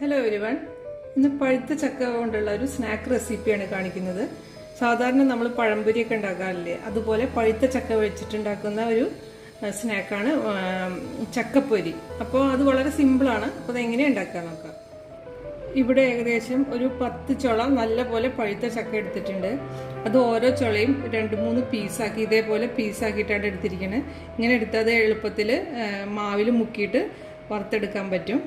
Hello everyone ഇന്ന് പഴുത്ത ചക്ക കൊണ്ടുള്ള ഒരു സ്നാക്ക് റെസിപ്പിയാണ് കാണിക്കുന്നത്. സാധാരണ നമ്മൾ പഴംപൊരിയൊക്കെ ഉണ്ടാക്കാറില്ലേ? അതുപോലെ പഴുത്ത ചക്ക വെച്ചിട്ടുണ്ടാക്കുന്ന ഒരു സ്നാക്കാണ് ചക്കപ്പൊരി. അപ്പോൾ അത് വളരെ സിമ്പിളാണ് അപ്പോൾ അതെങ്ങനെയാണ് ഉണ്ടാക്കാൻ നോക്കാം. ഇവിടെ ഏകദേശം ഒരു പത്ത് ചുള നല്ല പോലെ പഴുത്ത ചക്ക എടുത്തിട്ടുണ്ട്. അത് ഓരോ ചുളയും രണ്ട് മൂന്ന് പീസാക്കി ഇതേപോലെ പീസാക്കിയിട്ടാണ് എടുത്തിരിക്കുന്നത് ഇങ്ങനെ എടുത്താൽ അത് എളുപ്പത്തിൽ മാവിൽ മുക്കിയിട്ട് വറുത്തെടുക്കാൻ പറ്റും.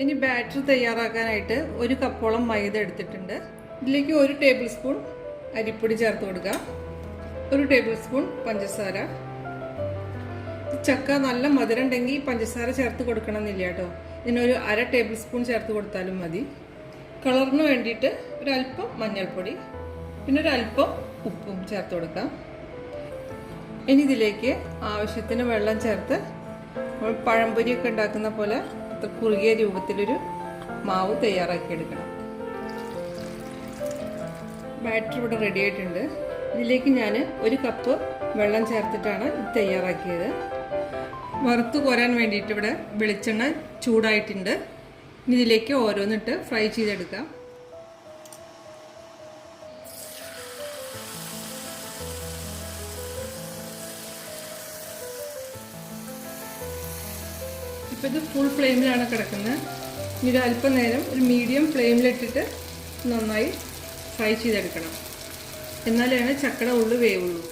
ഇനി ബാറ്റർ തയ്യാറാക്കാനായിട്ട് ഒരു കപ്പോളം മൈദ എടുത്തിട്ടുണ്ട്. ഇതിലേക്ക് ഒരു ടേബിൾ സ്പൂൺ അരിപ്പൊടി ചേർത്ത് കൊടുക്കുക ഒരു ടേബിൾ സ്പൂൺ പഞ്ചസാര. ചക്ക നല്ല മധുരം ഉണ്ടെങ്കിൽ പഞ്ചസാര ചേർത്ത് കൊടുക്കണമെന്നില്ല കേട്ടോ. ഇതിനൊരു അര ടേബിൾ സ്പൂൺ ചേർത്ത് കൊടുത്താലും മതി. കളറിന് വേണ്ടിയിട്ട് ഒരല്പം മഞ്ഞൾപ്പൊടി പിന്നെ ഒരല്പം ഉപ്പും ചേർത്ത് കൊടുക്കാം. ഇനി ഇതിലേക്ക് ആവശ്യത്തിന് വെള്ളം ചേർത്ത് നമ്മൾ പഴംപൊരിയൊക്കെ ഉണ്ടാക്കുന്ന പോലെ അത്ര കുറുകിയ രൂപത്തിലൊരു മാവ് തയ്യാറാക്കി എടുക്കണം. ബാറ്റർ ഇവിടെ റെഡി ആയിട്ടുണ്ട്. ഇതിലേക്ക് ഞാൻ ഒരു കപ്പ് വെള്ളം ചേർത്തിട്ടാണ് ഇത് തയ്യാറാക്കിയത്. വറുത്ത് കോരാൻ വേണ്ടിയിട്ട് ഇവിടെ വെളിച്ചെണ്ണ ചൂടായിട്ടുണ്ട്. ഇതിലേക്ക് ഓരോന്നിട്ട് ഫ്രൈ ചെയ്തെടുക്കാം. ഇപ്പം ഇത് ഫുൾ ഫ്ലെയിമിലാണ് കിടക്കുന്നത്. ഇത് അല്പനേരം ഒരു മീഡിയം ഫ്ലെയിമിലിട്ടിട്ട് നന്നായി ഫ്രൈ ചെയ്തെടുക്കണം. എന്നാലാണ് ചക്കട ഉള്ളു വേവുള്ളൂ.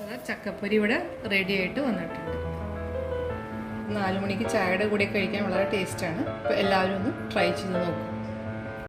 അതാ ചക്കപ്പൊരി ഇവിടെ റെഡി ആയിട്ട് വന്നിട്ടുണ്ട്. നാല് മണിക്ക് ചായയുടെ കൂടെ കഴിക്കാൻ വളരെ ടേസ്റ്റാണ് അപ്പോൾ എല്ലാവരും ഒന്ന് ട്രൈ ചെയ്ത് നോക്കും.